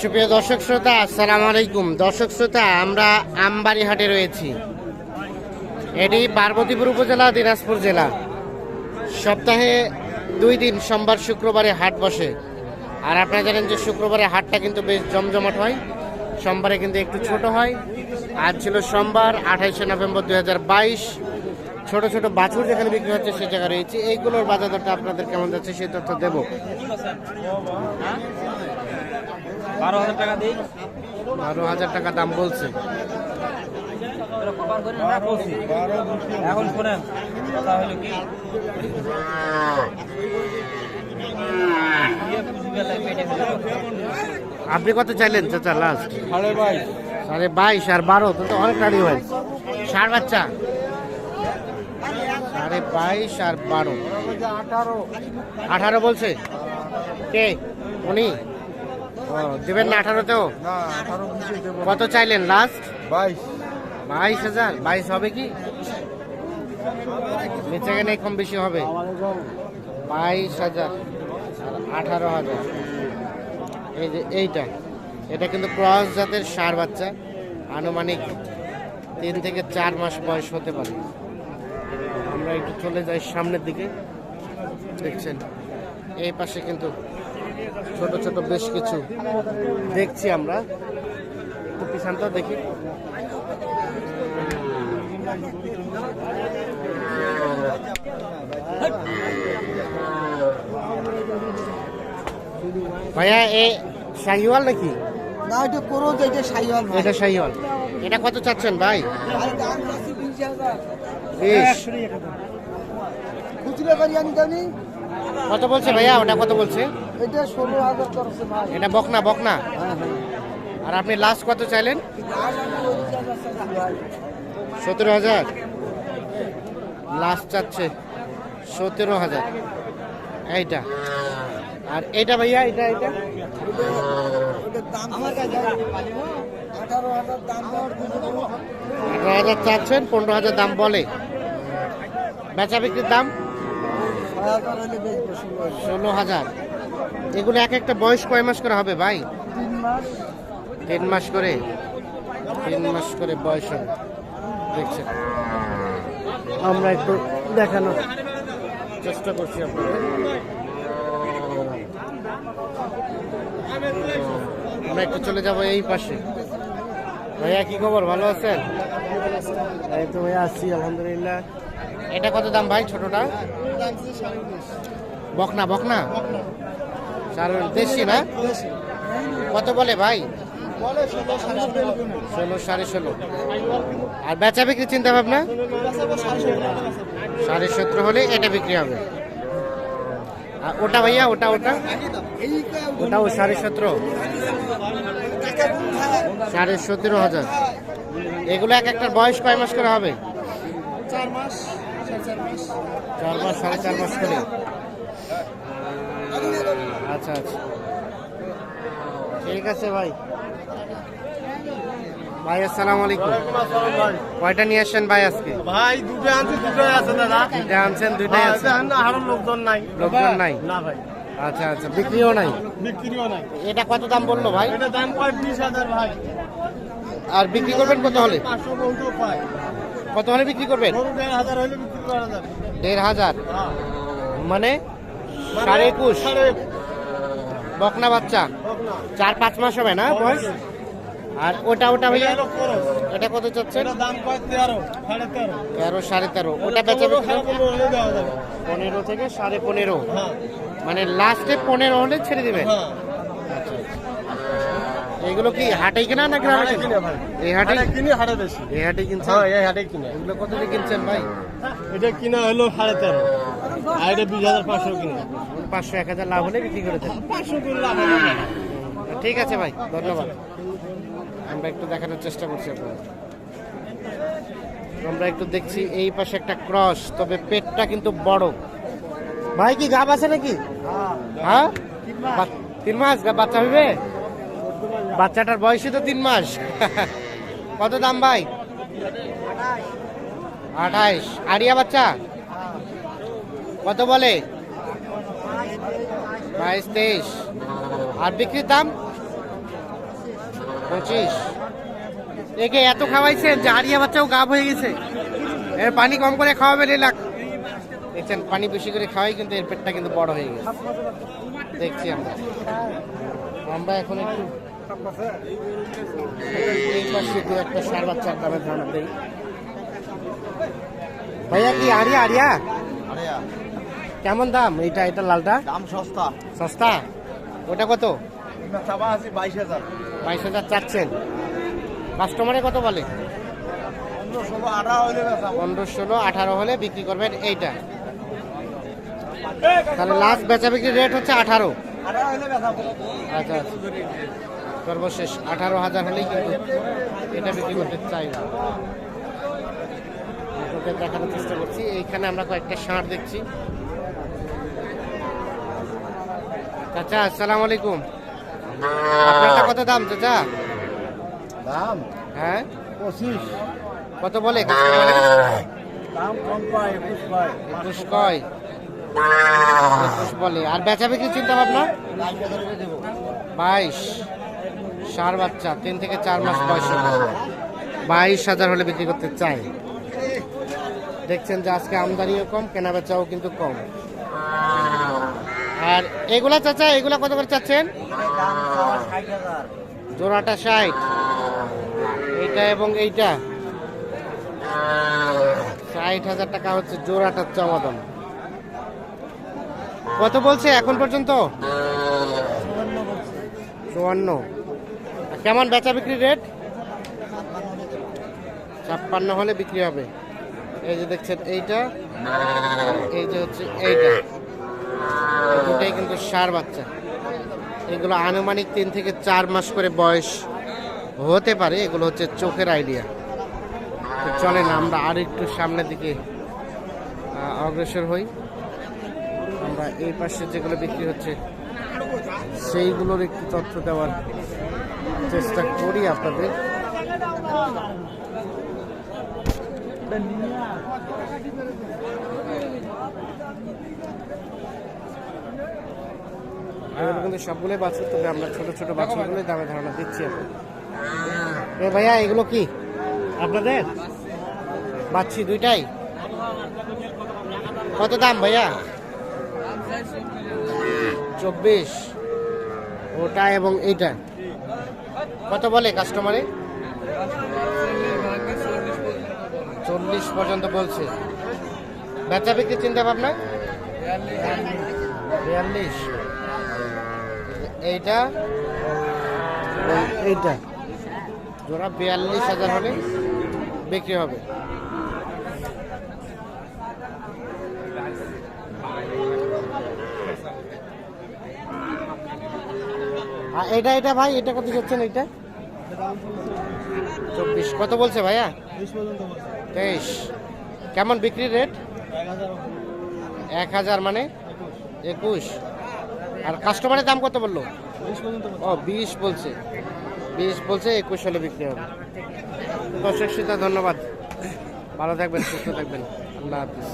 সুপ্রিয় দর্শক শ্রোতা, আসসালামু আলাইকুম। দর্শক শ্রোতা, আমরা আমবাড়ি হাটে রয়েছি। এটি পার্বতীপুর উপজেলা, দিনাজপুর জেলা। সপ্তাহে দুই দিন, সোমবার, শুক্রবারে হাট বসে। আর আপনারা জানেন যে শুক্রবারে হাটটা কিন্তু বেশ জমজমাট হয়। সোমবারে কিন্তু একটু ছোট হয়। আজ ছিল সোমবার, আঠাইশে নভেম্বর বাইশ। ছোট ছোট বাছুর যেখানে বিক্রি হচ্ছে, সে জায়গায় রয়েছে। এইগুলোর বাজার দরটা আপনাদের কেমন যাচ্ছে, সেই তথ্য দেবো। বারো হাজার টাকা দিই। বারো হাজার টাকা দাম বলছে। কভার বলছি। এখন শোনেন কথা হলো কি? আপনি কত চাইলেন চাচা লাস্ট সাড়ে বাইশ। সাড়ে বাইশ আর বারো তো অনেক গাড়ি হয়। ষাট বাচ্চা? সাড়ে বাইশ আর বারো। আঠারো। আঠারো বলছে? কে? উনি? দেবেন না আঠারোতেও? কত চাইলেন লাস্ট বাইশ। বাইশ হাজার? বাইশ হবে কি? নিচে গেলে কম বেশি হবে। বাইশ হাজার আঠারো হাজার। এই যে এইটা। এটা কিন্তু ক্রস জাতের সার বাচ্চা। আনুমানিক তিন থেকে চার মাস বয়স হতে পারে। আমরা একটু চলে যাই সামনের দিকে। দেখছেন। এই পাশে কিন্তু ছোট ছোট বেশ কিছু দেখছি আমরা। পিছানটা দেখি। ভাইয়া এ শাহিওয়াল নাকি? না এটা করো যে এটা ভাই। এটা শাহিওয়াল। এটা কত চাচ্ছেন ভাই? কত বলছে ভাইয়া? ওটা কত বলছে? এটা ষোলো হাজার ভাই। এটা বকনা বকনা? হ্যাঁ হ্যাঁ। আর আপনি লাস্ট কত চাইলেন? সতেরো হাজার। লাস্ট চাচ্ছে সতেরো হাজার। এইটা। আর এটা ভাইয়া এটা এটা আঠারো হাজার চাচ্ছেন পনেরো হাজার দাম বলে। বেচা বিক্রির দাম। ষোলো হাজার। এগুলো এক একটা বয়স কয় মাস করে হবে ভাই? তিন মাস করে। তিন মাস করে বয়স হবে। দেখছেন। আমরা একটু দেখানোর চেষ্টা করছি আপনাদের। আমরা একটু চলে যাব এই পাশে। ভাইয়া কি খবর? ভালো আছেন? এই তো ভাইয়া আছি আলহামদুলিল্লাহ। এটা কত দাম ভাই ছোটটা? বকনা বকনা? দেশি না কত বলে ভাই? ষোলো সাড়ে ষোলো। আর বেচা বিক্রি চিন্তা ভাবনা? সাড়ে সতেরো হলে এটা বিক্রি হবে। আর ওটা ভাইয়া ওটা ওটা? এই ওটাও সাড়ে সতেরো। সাড়ে সতেরো হাজার। এগুলো এক একটার বয়স কয় মাস করে হবে? চার মাস। চার মাস সাড়ে চার মাস করে। আচ্ছা আচ্ছা। ঠিক আছে ভাই। ভাই আসসালামু আলাইকুম। কয়টা নিয়ে আসছেন ভাই আজকে? ভাই দুটো আনছি দুটোই আছে দাদা। দুইটা আনছেন দুইটাই আছে আরও লোকজন নাই। লোকজন নাই? না ভাই। আচ্ছা আচ্ছা বিক্রিও নাই? বিক্রিও নাই। এটা কত দাম বলল ভাই? এটা দাম পায় বিশ হাজার ভাই। আর বিক্রি করবেন কত হলে? কত হলে বিক্রি করবেন? দেড় হাজার হলে বিক্রি করা যাবে। দেড় হাজার? হ্যাঁ। মানে একুশ? সাড়ে একুশ। বকনা বাচ্চা। চার পাঁচ মাস হবে না বয়স? আর ওটা ওটা ভাইয়া এটা কত পায় তেরো সাড়ে তেরো। ওটা বেচা পনেরো, থেকে সাড়ে পনেরো। হ্যাঁ। মানে লাস্টে পনেরো হলে ছেড়ে দিবেন? হ্যাঁ। এগুলো কি হাটে কিনা না গ্রামে কিনা? এই হাটে কিনে হাটে বেশি। এই হাটে কিনছেন? হ্যাঁ এই হাটে কিনে। এগুলো কত দিয়ে কিনছেন ভাই? এটা কিনা হলো সাড়ে তেরো। আর এটা বিশ হাজার পাঁচশো কিনে পাঁচশো এক হাজার লাভ হলে বিক্রি করে দেন পাঁচশো লাভ ঠিক আছে ভাই ধন্যবাদ। আমরা একটু দেখানোর চেষ্টা করছি আপনাদের। আমরা একটু দেখছি এই পাশে একটা ক্রস তবে পেটটা কিন্তু বড়। ভাই কি গাব আছে নাকি? হ্যাঁ? তিন মাস। গা- বাচ্চা হইবে? বাচ্চাটার বয়সই তো তিন মাস। কত দাম ভাই? আঠাইশ আড়িয়া বাচ্চা? কত বলে? বাইশ, তেইশ। আর বিক্রির দাম? পঁচিশ। একে এত খাওয়াইছেন যে আরিয়া বাচ্চাও গাব হয়ে গেছে। এর পানি কম করে খাওয়াবেন এই লাখ। দেখছেন, পানি বেশি করে খাওয়াই কিন্তু এর পেটটা কিন্তু বড় হয়ে গেছে। দেখছি আমরা। আমরা এখন একটু একটা সার বাচ্চার দামে ধারণা দেই। ভাইয়া কি আরিয়া? আরিয়া? কেমন দাম? এইটা এটা লালটা? দাম সস্তা। সস্তা? ওটা কত? চাবা আছে বাইশ হাজার। বাইশ হাজার চাচ্ছেন। কাস্টমারে কত বলে? পনেরো ষোলো আঠারো হলে বিক্রি করবেন এইটা। তাহলে লাস্ট বেচা বিক্রি রেট হচ্ছে আঠারো। আচ্ছা আচ্ছা। সর্বশেষ আঠারো হাজার হলেই কিন্তু এটা বিক্রি করতে চাই না। দেখানোর চেষ্টা করছি। এইখানে আমরা কয়েকটা ষাঁড় দেখছি। চাচা আসসালামু আলাইকুম। আপনারটা কত দাম চাচা? দাম? হ্যাঁ? পঁচিশ। কত বলে? দাম কম পায় একুশ পায় একুশ কয়? একুশ বলে। আর বেচা বিক্রি চিন্তা ভাবনা বাইশ। সার বাচ্চা তিন থেকে চার মাস বয়স। বাইশ হাজার হলে বিক্রি করতে চাই। দেখছেন যে আজকে আমদানিও কম কেনা বেচাও কিন্তু কম। আর এগুলা চাচা, এগুলা কত করে চাচ্ছেন? জোড়াটা ষাট। এইটা এবং এইটা। ষাট হাজার টাকা হচ্ছে জোড়াটার চাওয়া দাম কত বলছে এখন পর্যন্ত? চুয়ান্ন। কেমন বেচা বিক্রি রেট? ছাপ্পান্ন হলে বিক্রি হবে। এই যে দেখছেন এইটা, এই যে হচ্ছে এইটা। এই দুটাই কিন্তু সার বাচ্চা। এগুলো আনুমানিক তিন থেকে চার মাস করে বয়স হতে পারে, এগুলো হচ্ছে চোখের আইডিয়া তো চলেন, আমরা আর একটু সামনের দিকে অগ্রসর হই। আমরা এই পাশে যেগুলো বিক্রি হচ্ছে, সেইগুলোর একটু তথ্য দেওয়ার চেষ্টা করি আপনাদের। এগুলো কিন্তু সবগুলোই বাছুর তবে আমরা ছোট ছোট বাছুরগুলোই দামে ধারণা দিচ্ছি এ ভাইয়া এগুলো কি? আপনাদের? বাচ্ছি দুইটাই? কত দাম ভাইয়া? চব্বিশ। ওটা এবং এইটা। কত বলে কাস্টমারে চল্লিশ পর্যন্ত বলছে। বেচা বিক্রি চিন্তা ভাবনা? বিয়াল্লিশ। এইটা এইটা। জোড়া বিয়াল্লিশ হাজার হলে বিক্রি হবে। এটা এটা ভাই এটা কত যাচ্ছেন এইটা? চব্বিশ। কত বলছে ভাইয়া? তেইশ কেমন বিক্রি রেট? এক হাজার মানে? একুশ। আর কাস্টমারের দাম কত বলল? বিশ ও বিশ বলছে। বিশ বলছে একুশ হলে বিক্রি হবে। দর্শক সীতা ধন্যবাদ। ভালো থাকবেন সুস্থ থাকবেন। আল্লাহ হাফিজ।